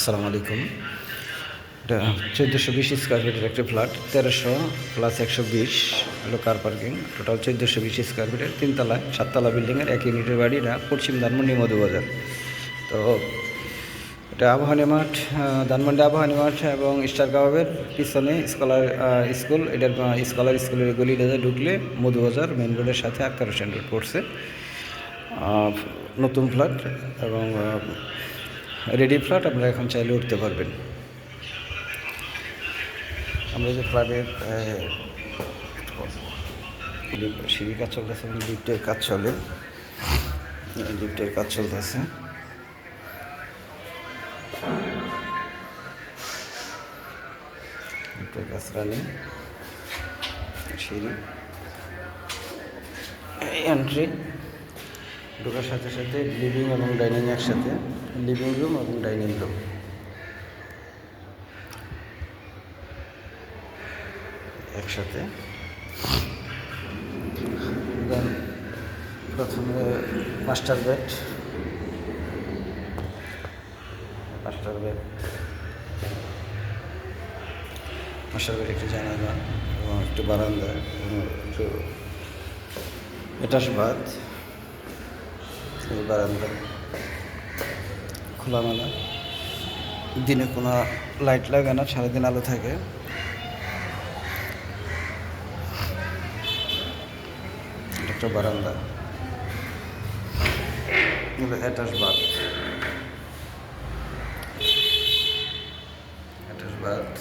আসসালামু আলাইকুম। এটা চোদ্দোশো বিশ স্কোয়ার ফিটের একটি ফ্ল্যাট তেরোশো প্লাস একশো বিশ হলো কার পার্কিং টোটাল চোদ্দোশো বিশ স্কোয়ার ফিটের তিনতলা, সাততলা বিল্ডিংয়ের এক ইউনিটের বাড়ি, এটা পশ্চিম ধানমন্ডি মধুবাজার তো এটা আবাহনী মাঠ ধানমন্ডি আবাহনী মাঠ এবং স্টার কাবাবের পিছনে স্কলার স্কুল এটার স্কলার স্কুলের গলিটা ঢুকলে মধুবাজার মেন রোডের সাথে আক্তার হোসেন রোড পড়ছে। নতুন ফ্ল্যাট এবং রেডি ফ্ল্যাট আপনারা এখন চাইলে উঠতে পারবেন। আমরা যে ফ্ল্যাটের সিঁড়ির কাজ চলতেছে লিফটের কাজ চলে। লিফটের কাজ চলতেছে। লিফটের কাজ রানিং সিঁড়ি। এন্ট্রি ঢোকার সাথে সাথে লিভিং এবং ডাইনিং একসাথে। লিভিং রুম এবং ডাইনিং রুম একসাথে। প্রথমে master bed master bed master bed একটি জানালা এবং একটু বারান্দা এবং একটু এটাস বাদ বারান্দা। খোলামেলা। দিনে কোনো লাইট লাগে না, সারাদিন আলো থাকে। একটা বারান্দা। Attach bath attach bath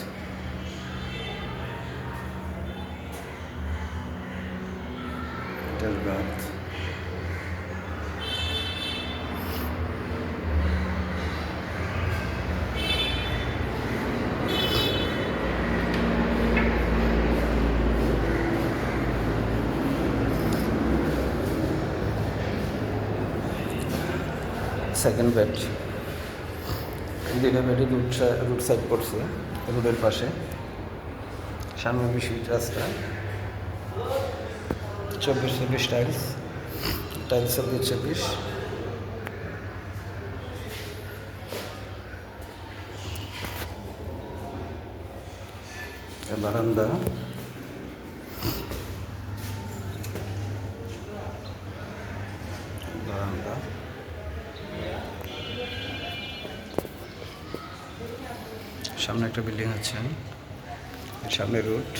attach bath second bed দুইটা বেডে রুট রুট সাইড পড়ছে রোডের পাশে। সামনে বিশ রাস্তা। চব্বিশ চব্বিশ টাইলস টাইলস চব্বিশ চব্বিশ বারান্দা। সামনে একটা বিল্ডিং আছে। সামনে রোড।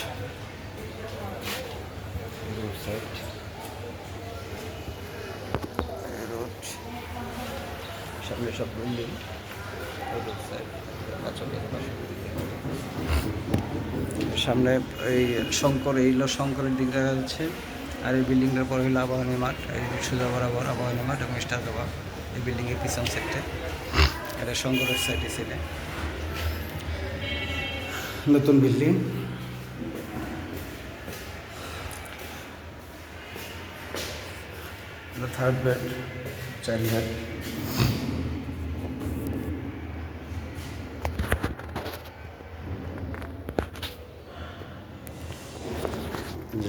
Root side. রুট সামনে সব বিল্ডিং। সামনে এই শঙ্কর, এই হলো শঙ্করের দিক দেখা যাচ্ছে। আর এই বিল্ডিংটার পর হইল আবাহনী মাঠ। এই সোজা বরাবর আবাহনী মাঠ এবং স্টার এই বিল্ডিংয়ের পিছন সাইডে এটা শঙ্করের সাইডে ছিল। নতুন building. Third bed child bed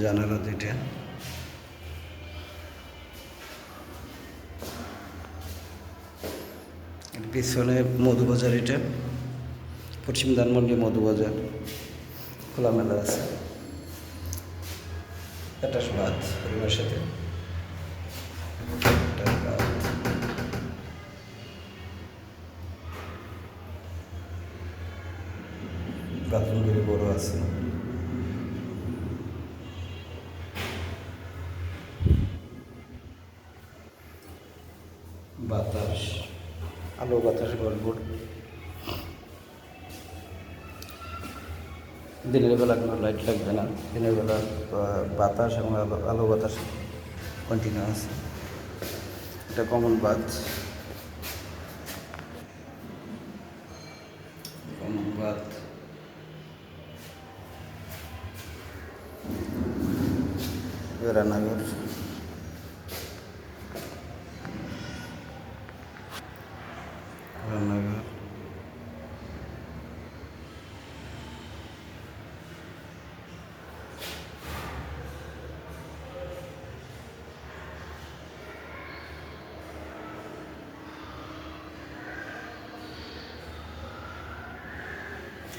জানালা দুইটা। পিছনে মধুবাজার এটা। পশ্চিম ধানমন্ডি মধুবাজার খোলামেলা আছে। এটাস বাদ, পরিবারের সাথে। বাথরুমগুলি বড় আছে। বাতাস, আলো বাতাস ভরপুর। দিনের বেলা কোনো লাইট লাগবে না। দিনের বেলা বাতাস এবং আলো বাতাস কন্টিনিউ আছে। এটা কমন বাথ কমন রান্নাঘর রান্নাঘর।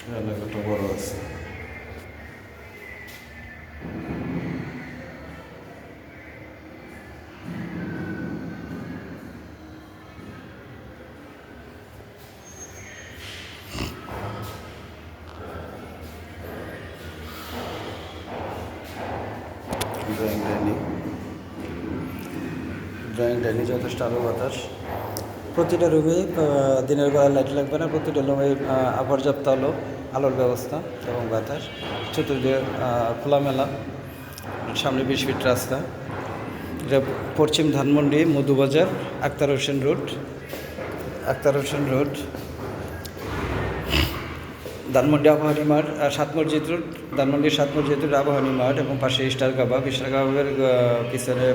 এলাকাটা বড় আছে ড্রয়িং ডাইনিং ড্রয়িং ডাইনিং যথেষ্ট আলো বাতাস প্রতিটা রুমে দিনের বেলা লাইট লাগবে না, প্রতিটা রুমে পর্যাপ্ত আলো, আলোর ব্যবস্থা এবং বাতাস। চতুর্দিকে খোলামেলা, সামনে বিশ ফিট রাস্তা। পশ্চিম ধানমন্ডি, মধুবাজার, আক্তার হোসেন রোড। আক্তার হোসেন রোড, ধানমন্ডি আবহানী মাঠ সাত মসজিদ রোড, ধানমন্ডি সাত মসজিদ রোড আবহানী মাঠ এবং পাশে স্টার কাবাব। স্টার কাবাবের পিছনে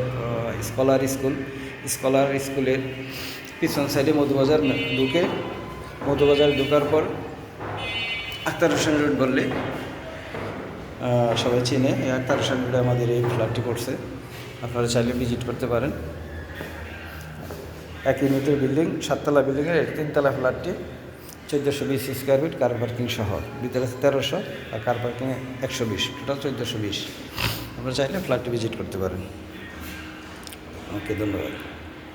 স্কলার স্কুল স্কলার স্কুলের পিছন সাইডে মধুবাজার ঢুকে মধুবাজার ঢোকার পর আক্তার হোসেন রোড বললে সবাই চিনে, এই আক্তার হোসেন রোডে আমাদের এই ফ্ল্যাটটি পড়ছে। আপনারা চাইলে ভিজিট করতে পারেন। এক ইউনিটের বিল্ডিং সাততলা বিল্ডিংয়ের এক তিনতলা ফ্ল্যাটটি চোদ্দোশো বিশ স্কোয়ার ফিট কার পার্কিং সহ। ভিতরে তেরোশো, আর কার পার্কিং একশো বিশ টোটাল চোদ্দোশো বিশ। আপনারা চাইলে ফ্ল্যাটটি ভিজিট করতে পারেন। ওকে, ধন্যবাদ।